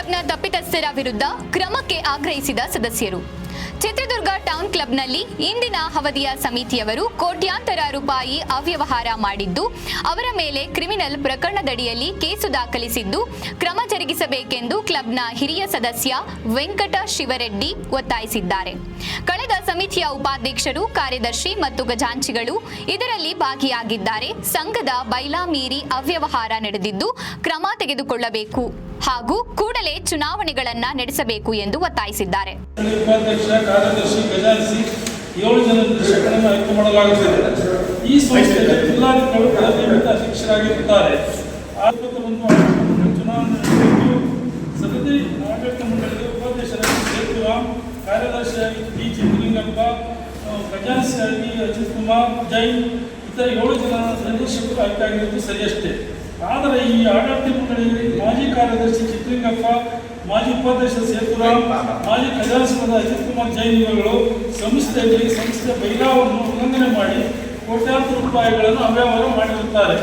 ಕ್ಲಬ್ನ ತಪ್ಪಿತಸ್ಥರ ವಿರುದ್ಧ ಕ್ರಮಕ್ಕೆ ಆಗ್ರಹಿಸಿದ ಸದಸ್ಯರು. ಚಿತ್ರದುರ್ಗ ಟೌನ್ ಕ್ಲಬ್ನಲ್ಲಿ ಇಂದಿನ ಅವಧಿಯ ಸಮಿತಿಯವರು ಕೋಟ್ಯಾಂತರ ರೂಪಾಯಿ ಅವ್ಯವಹಾರ ಮಾಡಿದ್ದು, ಅವರ ಮೇಲೆ ಕ್ರಿಮಿನಲ್ ಪ್ರಕರಣದಡಿಯಲ್ಲಿ ಕೇಸು ದಾಖಲಿಸಿದ್ದು, ಕ್ರಮ ಜರುಗಿಸಬೇಕೆಂದು ಕ್ಲಬ್ನ ಹಿರಿಯ ಸದಸ್ಯ ವೆಂಕಟ ಶಿವರೆಡ್ಡಿ ಒತ್ತಾಯಿಸಿದ್ದಾರೆ. ಸಮಿತಿಯ ಉಪಾಧ್ಯಕ್ಷರು, ಕಾರ್ಯದರ್ಶಿ ಮತ್ತು ಖಜಾಂಚಿಗಳು ಇದರಲ್ಲಿ ಭಾಗಿಯಾಗಿದ್ದಾರೆ. ಸಂಘದ ಬೈಲಾ ಮೀರಿ ಅವ್ಯವಹಾರ ನಡೆದಿದ್ದು ಕ್ರಮ ತೆಗೆದುಕೊಳ್ಳಬೇಕು ಹಾಗೂ ಕೂಡಲೇ ಚುನಾವಣೆಗಳನ್ನ ನಡೆಸಬೇಕು ಎಂದು ಒತ್ತಾಯಿಸಿದ್ದಾರೆ. ಈ ಸಮಿತಿ ಆಡಳಿತ ಉಪಾಧ್ಯಕ್ಷರಾಗಿ ಕಾರ್ಯದರ್ಶಿಯಾಗಿ ಡಿ. ಚಿತ್ರಲಿಂಗಪ್ಪ ಆ, ಖಜಾನ್ಸಿಯಾಗಿ ಅಜಿತ್ ಕುಮಾರ್ ಜೈನ್ ಇತರ ಏಳು ಜನ ನಿರ್ದೇಶಕರು ಆಯ್ಕೆ ಆಗಿರುವುದು ಸರಿಯಷ್ಟೇ ಆದರೆ ಈ ಆಡಳಿತ ಮಂಡಳಿಯಲ್ಲಿ ಮಾಜಿ ಕಾರ್ಯದರ್ಶಿ ಚಿತ್ರಿಂಗಪ್ಪ ಮಾಜಿ ಉಪಾಧ್ಯಕ್ಷ ಸೇತುರಾಮ್ ಮಾಜಿ ಖಜಾನ್ಸಿಪದ ಅಜಿತ್ ಕುಮಾರ್ ಜೈನ್ ಇವರುಗಳು ಸಂಸ್ಥೆಯಲ್ಲಿ ಸಂಸ್ಥೆ ಬೈಲಾವನ್ನು ಉಲ್ಲಂಘನೆ ಮಾಡಿ ಕೋಟ್ಯಾಂತರ ರೂಪಾಯಿಗಳನ್ನು ಅವ್ಯವಹಾರ ಮಾಡಿರುತ್ತಾರೆ.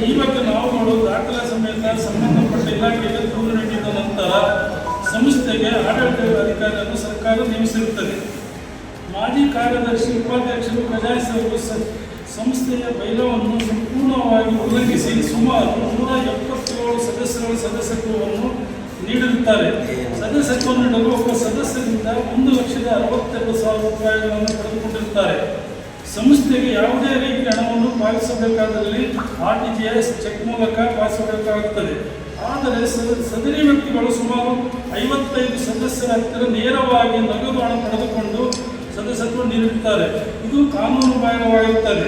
ಈ ಬಗ್ಗೆ ನಾವು ನೋಡೋದು ದಾಖಲೆ ಸಮೇತ ಸಂಬಂಧಪಟ್ಟ ಇಲಾಖೆಗೆ ದೂರು ನೀಡಿದ ನಂತರ ಸಂಸ್ಥೆಗೆ ಆಡಳಿತ ಅಧಿಕಾರಿಯನ್ನು ಸರ್ಕಾರ ನೇಮಿಸಿರುತ್ತದೆ. ಮಾಜಿ ಕಾರ್ಯದರ್ಶಿ ಉಪಾಧ್ಯಕ್ಷರು ಪ್ರಜಾಯಿಸಲು ಸಂಸ್ಥೆಯ ಬೈಲವನ್ನು ಸಂಪೂರ್ಣವಾಗಿ ಉಲ್ಲಂಘಿಸಿ ಸುಮಾರು ನೂರ ಎಪ್ಪತ್ತೇಳು ಸದಸ್ಯರ ಸದಸ್ಯತ್ವವನ್ನು ನೀಡಿರುತ್ತಾರೆ. ಸದಸ್ಯತ್ವ ನೀಡಲು ಒಬ್ಬ ಸದಸ್ಯರಿಂದ ಒಂದು ಲಕ್ಷದ ಅರವತ್ತೆರಡು ಸಾವಿರ ರೂಪಾಯಿಗಳನ್ನು ಪಡೆದುಕೊಂಡಿರುತ್ತಾರೆ. ಸಂಸ್ಥೆಗೆ ಯಾವುದೇ ರೀತಿಯ ಹಣವನ್ನು ಪಾವತಿಸಬೇಕಾದಲ್ಲಿ R T G S cheque ಮೂಲಕ ಪಾಲಿಸಬೇಕಾಗುತ್ತದೆ ಆದರೆ ಸದರಿ ವ್ಯಕ್ತಿಗಳು ಸುಮಾರು ಐವತ್ತೈದು ಸದಸ್ಯರ ಹತ್ತಿರ ನೇರವಾಗಿ ನಗದು ಹಣ ಪಡೆದುಕೊಂಡು ಸದಸ್ಯತ್ವ ನೀಡುತ್ತಾರೆ. ಇದು ಕಾನೂನು ಬಾಹಿರವಾಗಿರುತ್ತದೆ.